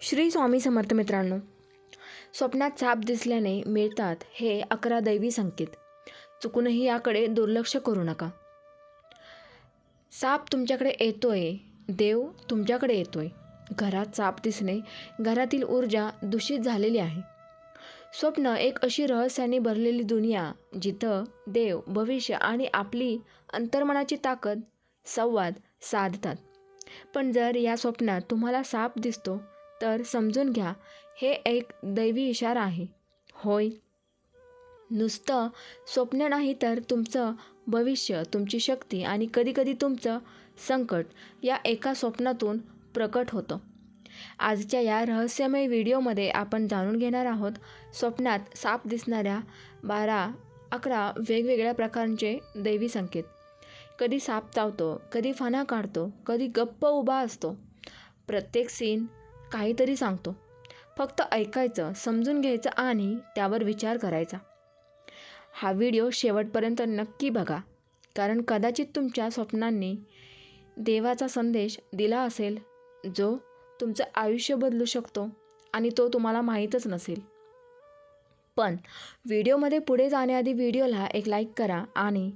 श्री स्वामी समर्थ मित्रांनो स्वप्नात साप दिसल्याने मिळतात हे अकरा दैवी संकेत. चुकूनही याकडे दुर्लक्ष करू नका. साप तुमच्याकडे येतोय देव तुमच्याकडे येतोय. घरात साप दिसणे घरातील ऊर्जा दूषित झालेली आहे. स्वप्न एक अशी रहस्याने भरलेली दुनिया जिथं देव भविष्य आणि आपली अंतर्मनाची ताकद संवाद साधतात. पण जर या स्वप्नात तुम्हाला साप दिसतो तर समजून घ्या हे एक दैवी इशारा आहे. होय. नुसतं स्वप्न नाही तर तुमचं भविष्य तुमची शक्ती आणि कधीकधी तुमचं संकट या एका स्वप्नातून प्रकट होतं. आजच्या या रहस्यमय व्हिडिओमध्ये आपण जाणून घेणार आहोत स्वप्नात साप दिसणाऱ्या बारा अकरा वेगवेगळ्या प्रकारचे दैवी संकेत. कधी साप चावतो कधी फणा काढतो कधी गप्प उभा असतो. प्रत्येक सीन काहीतरी सांगतो. फक्त ऐकायचं समजून घ्यायचं आणि त्यावर विचार करायचा. हा व्हिडिओ शेवटपर्यंत नक्की बघा. कारण कदाचित तुमच्या स्वप्नांनी देवाचा संदेश दिला असेल जो तुमचं आयुष्य बदलू शकतो आणि तो तुम्हाला माहीतच नसेल. पण व्हिडिओमध्ये पुढे जाण्याआधी व्हिडिओला एक लाईक करा आणि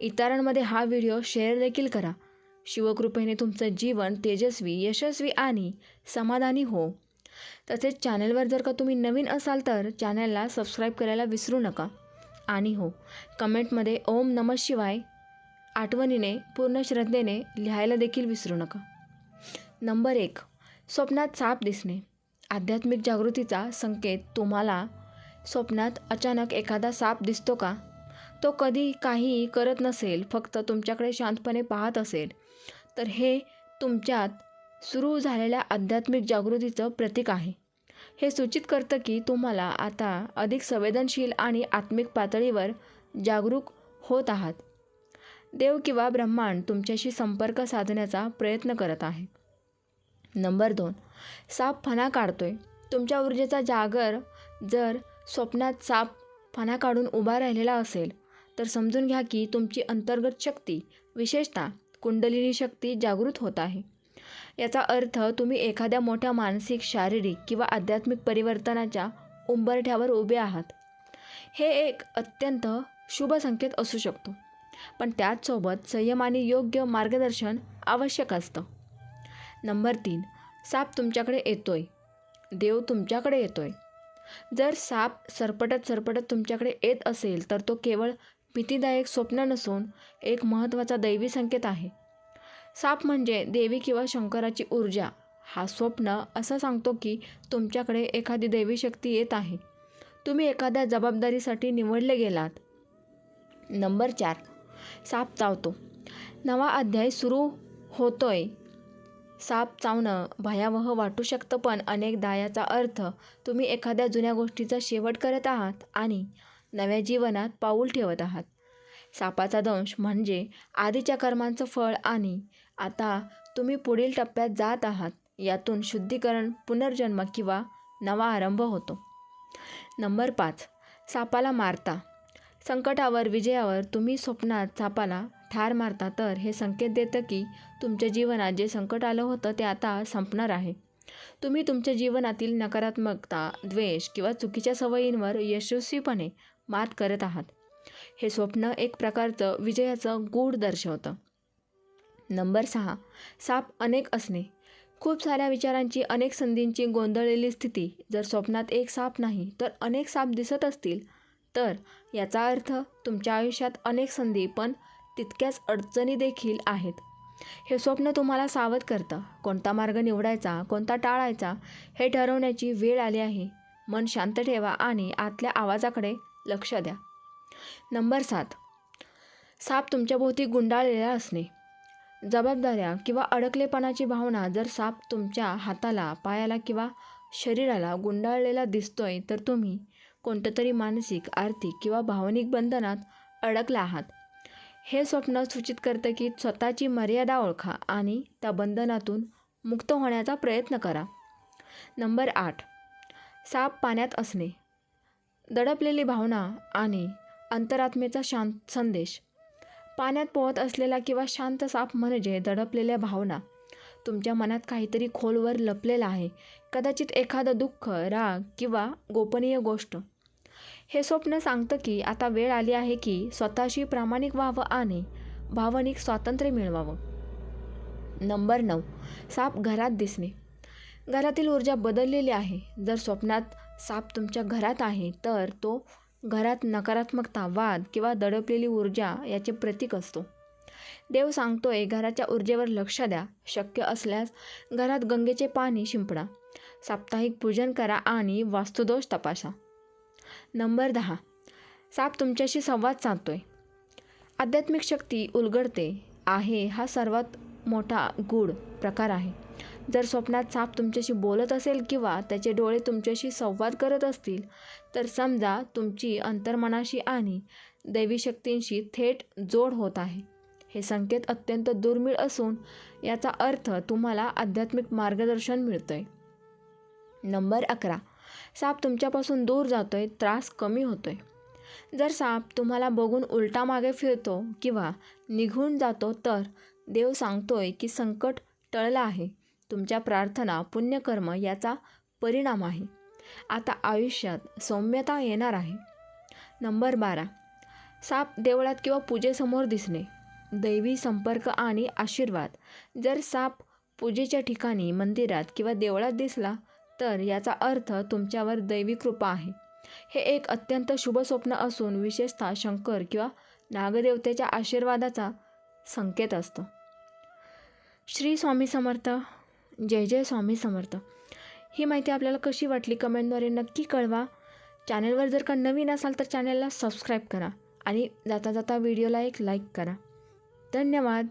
इतरांमध्ये हा व्हिडिओ शेअर देखील करा. शिवकृपेने तुमचं जीवन तेजस्वी यशस्वी आणि समाधानी हो. तसेच चॅनलवर जर का तुम्ही नवीन असाल तर चॅनलला सबस्क्राईब करायला विसरू नका. आणि हो कमेंटमध्ये ओम नमः शिवाय आठवणीने पूर्ण श्रद्धेने लिहायला देखील विसरू नका. नंबर एक स्वप्नात साप दिसणे. आध्यात्मिक जागृतीचा संकेत तुम्हाला. स्वप्नात अचानक एखादा साप दिसतो का? तो कधी काही करत नसेल फक्त तुमच्याकडे शांतपणे पाहत असेल तर हे तुमच्यात सुरू झालेल्या आध्यात्मिक जागृतीचं प्रतीक आहे. हे सूचित करतं की तुम्हाला आता अधिक संवेदनशील आणि आत्मिक पातळीवर जागरूक होत आहात. देव किंवा ब्रह्मांड तुमच्याशी संपर्क साधण्याचा प्रयत्न करत आहे. नंबर दोन साप फणा काढतोय. तुमच्या ऊर्जेचा जागर जर स्वप्नात साप फणा काढून उभा राहिलेला असेल तर समजून घ्या की तुमची अंतर्गत शक्ती विशेषतः कुंडलिनी शक्ती जागृत होत आहे. याचा अर्थ तुम्ही एखाद्या मोठ्या मानसिक शारीरिक किंवा आध्यात्मिक परिवर्तनाच्या उंबरठ्यावर उभे आहात. हे एक अत्यंत शुभ संकेत असू शकतो पण त्याचसोबत संयम आणि योग्य मार्गदर्शन आवश्यक असतं. नंबर तीन साप तुमच्याकडे येतोय. देव तुमच्याकडे येतोय. जर साप सरपटत सरपटत तुमच्याकडे येत असेल तर तो केवळ भीतीदायक स्वप्न नसून एक महत्त्वाचा दैवी संकेत आहे. साप म्हणजे देवी किंवा शंकराची ऊर्जा. हा स्वप्न असं सांगतो की तुमच्याकडे एखादी दैवी शक्ती येत आहे. तुम्ही एखाद्या जबाबदारीसाठी निवडले गेलात. नंबर चार. साप चावतो. नवा अध्याय सुरू होतोय. साप चावणं भयावह वाटू शकतं पण अनेकदा याचा अर्थ तुम्ही एखाद्या जुन्या गोष्टीचा शेवट करत आहात आणि नव्या जीवनात पाऊल ठेवत आहात. सापाचा दंश म्हणजे आधीच्या कर्मांचं फळ आणि आता तुम्ही पुढील टप्प्यात जात आहात. यातून शुद्धीकरण पुनर्जन्म किंवा नवा आरंभ होतो. नंबर पाच. सापाला मारता. संकटावर विजयावर तुम्ही स्वप्नात सापाला ठार मारता. तर हे संकेत देतं की तुमच्या जीवनात जे संकट आलं होतं ते आता संपणार आहे. तुम्ही तुमच्या जीवनातील नकारात्मकता द्वेष किंवा चुकीच्या सवयींवर यशस्वीपणे मात करत आहात. हे स्वप्न एक प्रकारचं विजयाचं गूढ दर्शवतं. नंबर सहा. साप अनेक असणे. खूप साऱ्या विचारांची अनेक संधींची गोंधळलेली स्थिती. जर स्वप्नात एक साप नाही तर अनेक साप दिसत असतील. तर याचा अर्थ तुमच्या आयुष्यात अनेक संधी पण तितक्याच अडचणी देखील आहेत. हे स्वप्न तुम्हाला सावध करतं. कोणता मार्ग निवडायचा कोणता टाळायचा हे ठरवण्याची वेळ आली आहे. मन शांत ठेवा आणि आतल्या आवाजाकडे लक्ष द्या. नंबर सात. साप तुमच्याभोवती गुंडाळलेला असणे. जबाबदाऱ्या किंवा अडकलेपणाची भावना जर साप तुमच्या हाताला पायाला किंवा शरीराला गुंडाळलेला दिसतोय तर तुम्ही कोणतं तरी मानसिक आर्थिक किंवा भावनिक बंधनात अडकला आहात. हे स्वप्न सूचित करतं की स्वतःची मर्यादा ओळखा आणि त्या बंधनातून मुक्त होण्याचा प्रयत्न करा. नंबर आठ. साप पाण्यात असणे. दडपलेली भावना आणि अंतरात्मेचा शांत संदेश. पाण्यात पोहत असलेला किंवा शांत साप म्हणजे दडपलेल्या भावना. तुमच्या मनात काहीतरी खोलवर लपलेलं आहे. कदाचित एखादं दुःख राग किंवा गोपनीय गोष्ट. हे स्वप्न सांगतं की आता वेळ आली आहे की स्वतःशी प्रामाणिक व्हावं आणि भावनिक स्वातंत्र्य मिळवावं. नंबर नऊ. साप घरात दिसणे. घरातील ऊर्जा बदललेली आहे. जर स्वप्नात साप तुमच्या घरात आहे तर तो घरात नकारात्मकता वाद किंवा दडपलेली ऊर्जा याचे प्रतीक असतो. देव सांगतोय घराच्या ऊर्जेवर लक्ष द्या. शक्य असल्यास घरात गंगेचे पाणी शिंपडा. साप्ताहिक पूजन करा आणि वास्तुदोष तपासा. नंबर दहा. साप तुमच्याशी संवाद साधतोय. आध्यात्मिक शक्ती उलगडते. आहे हा सर्वात मोठा गूढ प्रकार आहे. जर स्वप्नात साप तुमच्याशी बोलत असेल किंवा त्याचे डोळे तुमच्याशी संवाद करत असतील तर समजा तुमची अंतर्मनाशी आणि दैवी शक्तींशी थेट जोड होत आहे. हे संकेत अत्यंत दुर्मिळ असून याचा अर्थ तुम्हाला आध्यात्मिक मार्गदर्शन मिळतंय. नंबर अकरा. साप तुमच्यापासून दूर जातोय त्रास कमी होतोय. जर साप तुम्हाला बघून उलटा मागे फिरतो किंवा निघून जातो तर देव सांगतोय की संकट टळलं आहे. तुमच्या प्रार्थना पुण्यकर्म याचा परिणाम आहे. आता आयुष्यात सौम्यता येणार आहे. नंबर बारा. साप देवळात किंवा पूजेसमोर दिसणे. दैवी संपर्क आणि आशीर्वाद. जर साप पूजेच्या ठिकाणी मंदिरात किंवा देवळात दिसला तर याचा अर्थ तुमच्यावर दैवी कृपा आहे. हे एक अत्यंत शुभ स्वप्न असून विशेषतः शंकर किंवा नागदेवतेच्या आशीर्वादाचा संकेत असतो. श्री स्वामी समर्थ. जय जय स्वामी समर्थ. ही माहिती आपल्याला कशी वाटली कमेंटद्वारे नक्की कळवा. चॅनलवर जर का नवीन असाल तर चॅनलला सबस्क्राईब करा आणि जाता जाता व्हिडिओला एक लाईक करा. धन्यवाद.